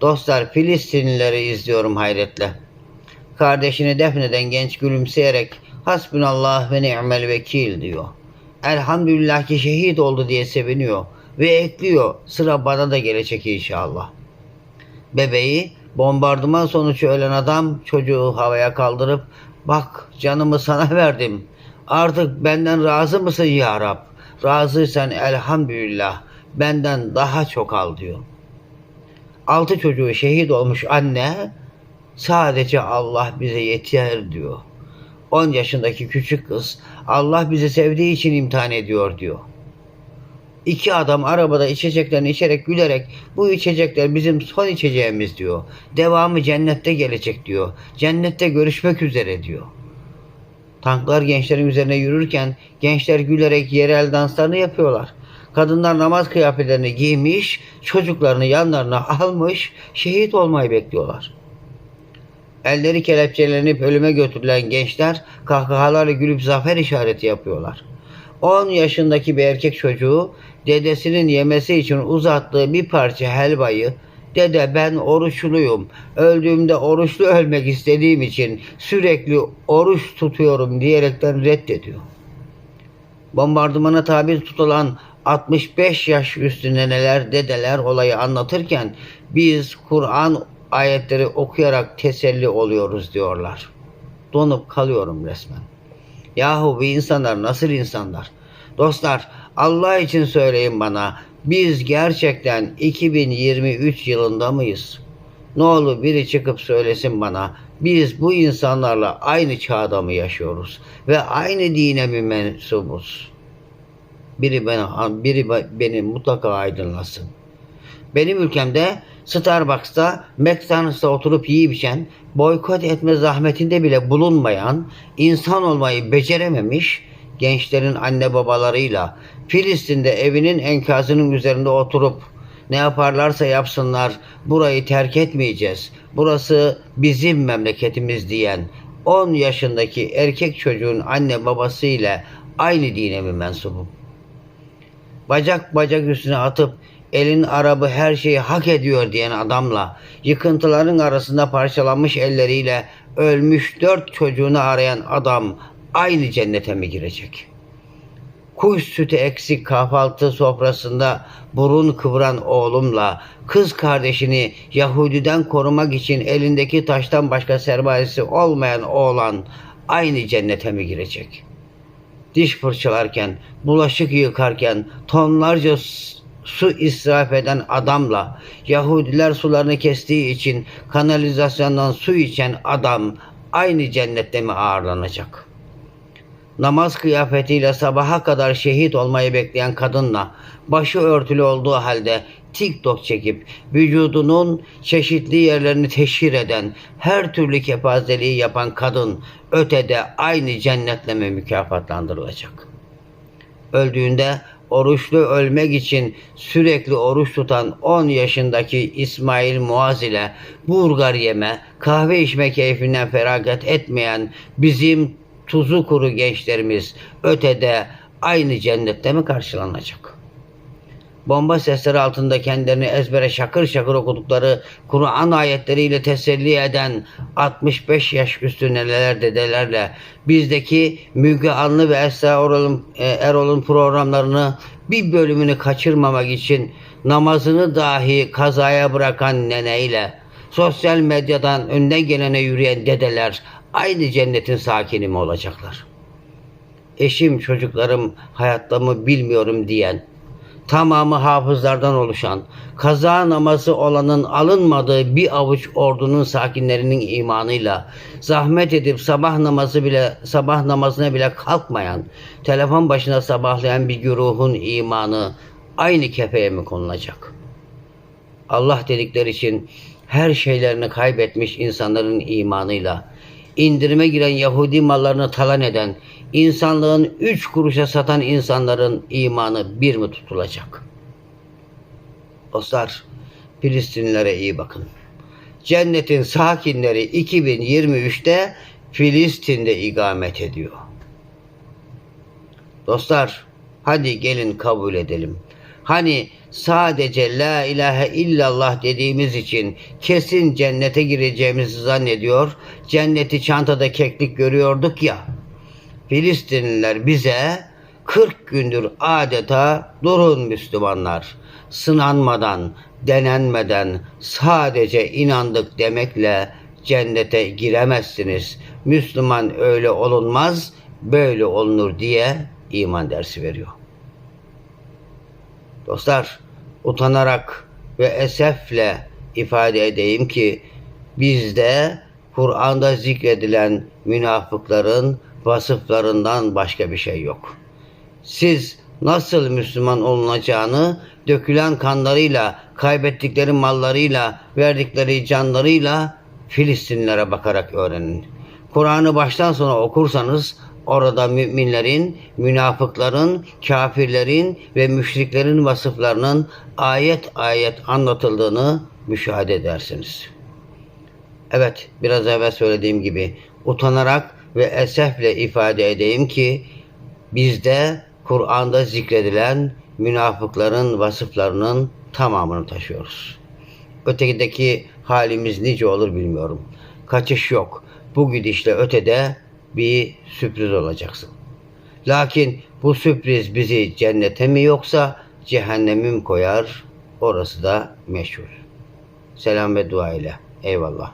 Dostlar Filistinlileri izliyorum hayretle. Kardeşini defneden genç gülümseyerek Hasbunallah ve ni'mel vekil diyor. Elhamdülillah ki şehit oldu diye seviniyor ve ekliyor sıra bana da gelecek inşallah. Bebeği bombardıman sonucu ölen adam çocuğu havaya kaldırıp bak canımı sana verdim. Artık benden razı mısın ya Rab? Razıysan elhamdülillah benden daha çok al diyor. Altı çocuğu şehit olmuş anne sadece Allah bize yeter diyor. 10 yaşındaki küçük kız Allah bizi sevdiği için imtihan ediyor diyor. İki adam arabada içeceklerini içerek gülerek bu içecekler bizim son içeceğimiz diyor. Devamı cennette gelecek diyor. Cennette görüşmek üzere diyor. Tanklar gençlerin üzerine yürürken gençler gülerek yerel danslarını yapıyorlar. Kadınlar namaz kıyafetlerini giymiş, çocuklarını yanlarına almış, şehit olmayı bekliyorlar. Elleri kelepçelenip ölüme götürülen gençler kahkahalarla gülüp zafer işareti yapıyorlar. 10 yaşındaki bir erkek çocuğu dedesinin yemesi için uzattığı bir parça helvayı Dede ben oruçluyum. Öldüğümde oruçlu ölmek istediğim için sürekli oruç tutuyorum diyerekten reddediyor. Bombardımana tabi tutulan 65 yaş üstü neneler, dedeler olayı anlatırken biz Kur'an ayetleri okuyarak teselli oluyoruz diyorlar. Donup kalıyorum resmen. Yahu bu insanlar nasıl insanlar? Dostlar Allah için söyleyin bana biz gerçekten 2023 yılında mıyız? Ne olur biri çıkıp söylesin bana biz bu insanlarla aynı çağda mı yaşıyoruz ve aynı dine mi mensubuz? Biri beni, biri beni mutlaka aydınlasın. Benim ülkemde Starbucks'ta, McDonald's'ta oturup yiyip içen, boykot etme zahmetinde bile bulunmayan, insan olmayı becerememiş gençlerin anne babalarıyla Filistin'de evinin enkazının üzerinde oturup ne yaparlarsa yapsınlar burayı terk etmeyeceğiz. Burası bizim memleketimiz diyen 10 yaşındaki erkek çocuğun anne babası ile aynı dine mi mensubum? Bacak bacak üstüne atıp elin arabı her şeyi hak ediyor diyen adamla yıkıntıların arasında parçalanmış elleriyle ölmüş dört çocuğunu arayan adam aynı cennete mi girecek? Kuş sütü eksik kahvaltı sofrasında burun kıvıran oğlumla kız kardeşini Yahudiden korumak için elindeki taştan başka sermayesi olmayan oğlan aynı cennete mi girecek? Diş fırçalarken, bulaşık yıkarken tonlarca su israf eden adamla Yahudiler sularını kestiği için kanalizasyondan su içen adam aynı cennette mi ağırlanacak? Namaz kıyafetiyle sabaha kadar şehit olmayı bekleyen kadınla başı örtülü olduğu halde TikTok çekip vücudunun çeşitli yerlerini teşhir eden her türlü kepazeliği yapan kadın ötede aynı cennetle mi mükafatlandırılacak? Öldüğünde oruçlu ölmek için sürekli oruç tutan 10 yaşındaki İsmail Muaz ile burgar yeme, kahve içme keyfinden feragat etmeyen bizim tuzu kuru gençlerimiz ötede aynı cennette mi karşılanacak? Bomba sesleri altında kendilerini ezbere şakır şakır okudukları Kur'an ayetleriyle teselli eden 65 yaş üstü neler dedelerle bizdeki Müge Anlı ve Esra Erol'un, Erol'un programlarını bir bölümünü kaçırmamak için namazını dahi kazaya bırakan neneyle sosyal medyadan önüne gelene yürüyen dedeler aynı cennetin sakini mi olacaklar? Eşim, çocuklarım hayatta mı bilmiyorum diyen, tamamı hafızlardan oluşan, kaza namazı olanın alınmadığı bir avuç ordunun sakinlerinin imanıyla zahmet edip sabah namazı bile sabah namazına bile kalkmayan, telefon başına sabahlayan bir güruhun imanı aynı kefeye mi konulacak? Allah dedikleri için her şeylerini kaybetmiş insanların imanıyla indirime giren Yahudi mallarını talan eden, insanlığın üç kuruşa satan insanların imanı bir mi tutulacak? Dostlar, Filistinlilere iyi bakın. Cennetin sakinleri 2023'te Filistin'de ikamet ediyor. Dostlar, hadi gelin kabul edelim. Hani sadece la ilahe illallah dediğimiz için kesin cennete gireceğimizi zannediyor. Cenneti çantada keklik görüyorduk ya. Filistinliler bize 40 gündür adeta durun Müslümanlar. Sınanmadan, denenmeden sadece inandık demekle cennete giremezsiniz. Müslüman öyle olunmaz, böyle olunur diye iman dersi veriyor. Dostlar, utanarak ve esefle ifade edeyim ki bizde Kur'an'da zikredilen münafıkların vasıflarından başka bir şey yok. Siz nasıl Müslüman olunacağını dökülen kanlarıyla, kaybettikleri mallarıyla, verdikleri canlarıyla Filistinlilere bakarak öğrenin. Kur'an'ı baştan sona okursanız orada müminlerin, münafıkların, kafirlerin ve müşriklerin vasıflarının ayet ayet anlatıldığını müşahede edersiniz. Evet, biraz evvel söylediğim gibi utanarak ve esefle ifade edeyim ki bizde Kur'an'da zikredilen münafıkların vasıflarının tamamını taşıyoruz. Ötekideki halimiz nice olur bilmiyorum. Kaçış yok. Bu gidişle ötede bir sürpriz olacaksın. Lakin bu sürpriz bizi cennete mi yoksa cehenneme mi koyar? Orası da meşhur. Selam ve dua ile. Eyvallah.